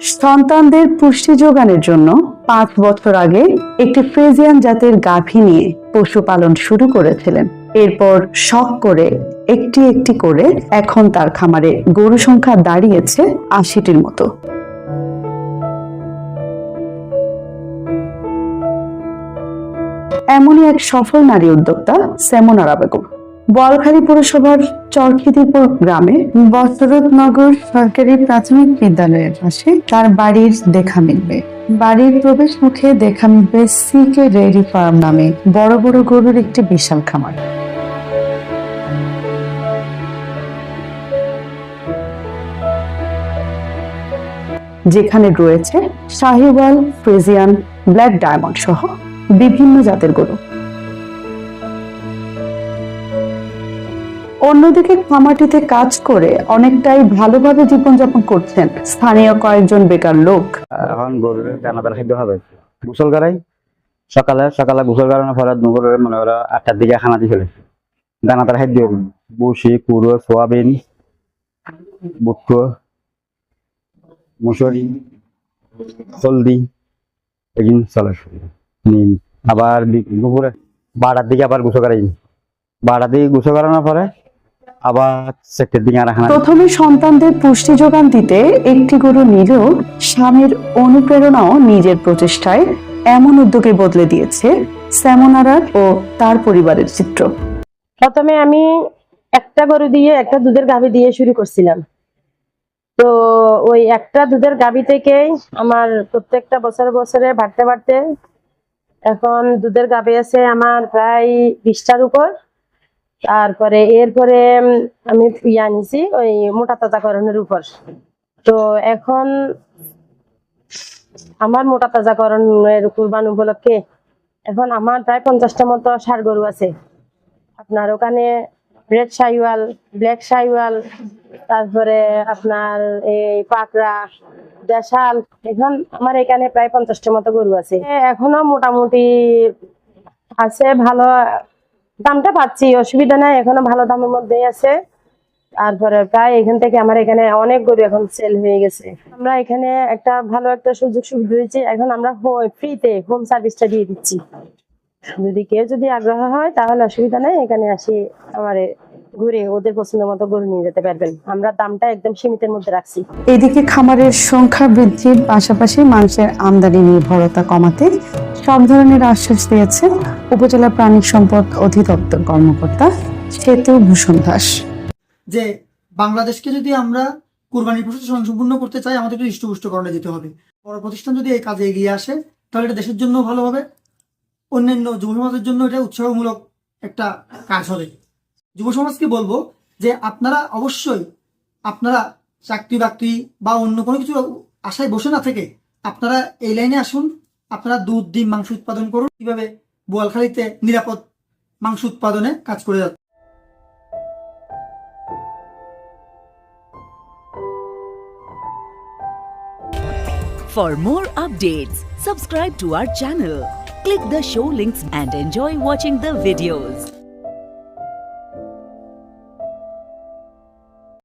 সন্তানদের পুষ্টি যোগানের জন্য পাঁচ বছর আগে একটি ফ্রেজিয়ান জাতের গাভী নিয়ে পশুপালন শুরু করেছিলেন। এরপর শখ করে একটি একটি করে এখন তার খামারে গরু সংখ্যা দাঁড়িয়েছে আশিটির মতো। এমনই এক সফল নারী উদ্যোক্তা সেমনারা বেগম। বোয়ালখালী পৌরসভার চরখিদিপুর গ্রামে বসরতনগর সরকারি প্রাথমিক বিদ্যালয়ের পাশে তার বাড়ির দেখা মিলবে। বাড়ির প্রবেশ মুখে দেখা মিলবে সিকে ডেইরি ফার্ম নামে বড় বড় গরুর একটি বিশাল খামার। যেখানে রয়েছে শাহিওয়াল, ফ্রেজিয়ান, ব্ল্যাক ডায়মন্ড সহ বিভিন্ন জাতের গরু। অন্যদিকে খামারটিতে কাজ করে অনেকটাই ভালোভাবে জীবনযাপন করছেন স্থানীয় কয়েকজন বেকার লোক। এখন খাদ্য গোসল করাই। সকালে সকালে গোসল করানোর পরে দুপুরে মনে করো আটটার দিকে খানা দিয়ে ফেলে দানাদার খাদ্য বুসি কুড়ো, সোয়াবিন বুট্টো মুসুরি, হলদি, এগুলো চলে। আবার দুপুরে বারোটার দিকে আবার গোসল করাই। বারোটার দিকে গোসল করানোর পরে আবার প্রথমে সন্তানদের পুষ্টি যোগান দিতে একটি গরু নিলেও স্বামীর অনুপ্রেরণাও নিজের প্রচেষ্টায় এমন উদ্যোগে বদলে দিয়েছে স্যামোনারার ও তার পরিবারের চিত্র। প্রথমে আমি একটা গরু দিয়ে একটা দুধের গাভী দিয়ে শুরু করছিলাম। তো ওই একটা দুধের গাভী থেকেই আমার প্রত্যেকটা বছর বছরে বাড়তে বাড়তে এখন দুধের গাভী আছে আমার প্রায় বিশটার উপর। তারপরে এরপরে আমি ইয়ে আনিছি ওই মোটা তাজাকরণের উপর। তো এখন আমার মোটা তাজাকরণের কুরবান উপলক্ষে এখন আমার প্রায় পঞ্চাশটা মতো ষাড় গরু আছে। আপনার ওখানে রেড সাইওয়াল, ব্ল্যাক সাইওয়াল, তারপরে আপনার এই পাকড়া, দেশাল, এখন আমার এখানে প্রায় পঞ্চাশটা মতো গরু আছে। এখনও মোটামুটি আছে, ভালো দামটা পাচ্ছি, অসুবিধা নাই, এখনও ভালো দামের মধ্যেই আছে। তারপরে প্রায় এখান থেকে আমার এখানে অনেক গরু এখন সেল হয়ে গেছে। আমরা এখানে একটা ভালো একটা সুযোগ সুবিধা দিয়েছি, এখন আমরা ফ্রিতে হোম সার্ভিসটা দিয়ে দিচ্ছি। যদি কেউ যদি আগ্রহ হয়, তাহলে অসুবিধা নেই, এখানে আসি আমার ঘুরে ওদের পছন্দ মতো গরু নিয়ে যেতে পারবেন। আমরা দামটা একদম সীমিতের মধ্যে রাখছি। এদিকে খামারের সংখ্যা বৃদ্ধির পাশাপাশি মানুষের আমদানি নির্ভরতা কমাতে সব ধরনের আশ্বাস দিয়েছেন উপজেলা প্রাণী সম্পদ অধিদপ্তর কর্মকর্তা সেতু ভূষণ দাস। যে বাংলাদেশকে যদি আমরা কুরবানির প্রসেস সম্পূর্ণ করতে চাই আমাদেরকে হৃষ্টপুষ্টকরণে যেতে হবে। বড় প্রতিষ্ঠান যদি এই কাজে এগিয়ে আসে, তাহলে এটা দেশের জন্য ভালো হবে। অন্যান্য যুব সমাজের জন্য এটা উৎসাহমূলক একটা কাজ হবে। যুব সমাজকে বলব যে আপনারা অবশ্যই আপনারা চাকরি বাকরি বা অন্য কোনো কিছু আশায় বসে না থেকে আপনারা এই লাইনে আসুন আপনারা দুধ ডিম মাংস উৎপাদন করুন কীভাবে বোয়ালখালীতে নিরাপদ মাংস উৎপাদনে কাজ করে যাচ্ছে For more updates, subscribe to our channel, click the show links and enjoy watching the videos.